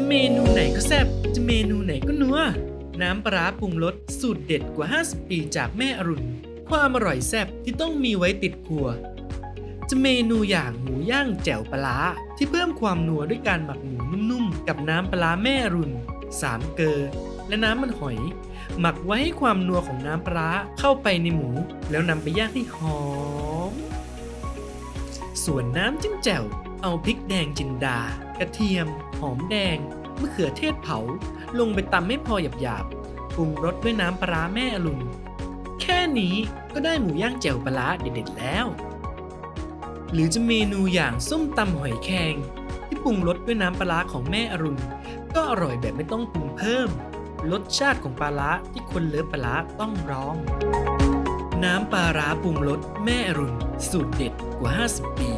จะเมนูไหนก็แซ่บจะเมนูไหนก็นัว น้ำปลาปรุงรสสูตรเด็ดกว่า 50 ปีจากแม่อรุณ ความอร่อยแซ่บที่ต้องมีไว้ติดครัว จะเมนูอย่างหมูย่างแจ่วปลาที่เพิ่มความนัวด้วยการหมักหมูนุ่มๆ กับน้ำปลาแม่อรุณสามเกลอและน้ำมันหอย หมักไว้ให้ความนัวของน้ำปลาเข้าไปในหมู แล้วนำไปย่างให้หอม ส่วนน้ำจิ้มแจ่ว เอาพริกแดงจินดา กระเทียม หอมแดงมะเขือเทศเผา ลงไปตำให้พอหยาบๆปรุงรสด้วยน้ำปลาแม่อรุณ แค่นี้ก็ได้หมูย่างแจ่วปลาเด็ดๆแล้ว หรือจะเมนูอย่างส้มตำหอยแครงที่ปรุงรสด้วยน้ำปลาของแม่อรุณ ก็อร่อยแบบไม่ต้องปรุงเพิ่ม รสชาติของปลาที่คนเลิฟปลาร้าต้องร้อง น้ำปลาร้าปรุงรสแม่อรุณ สูตรเด็ดกว่า 50 ปี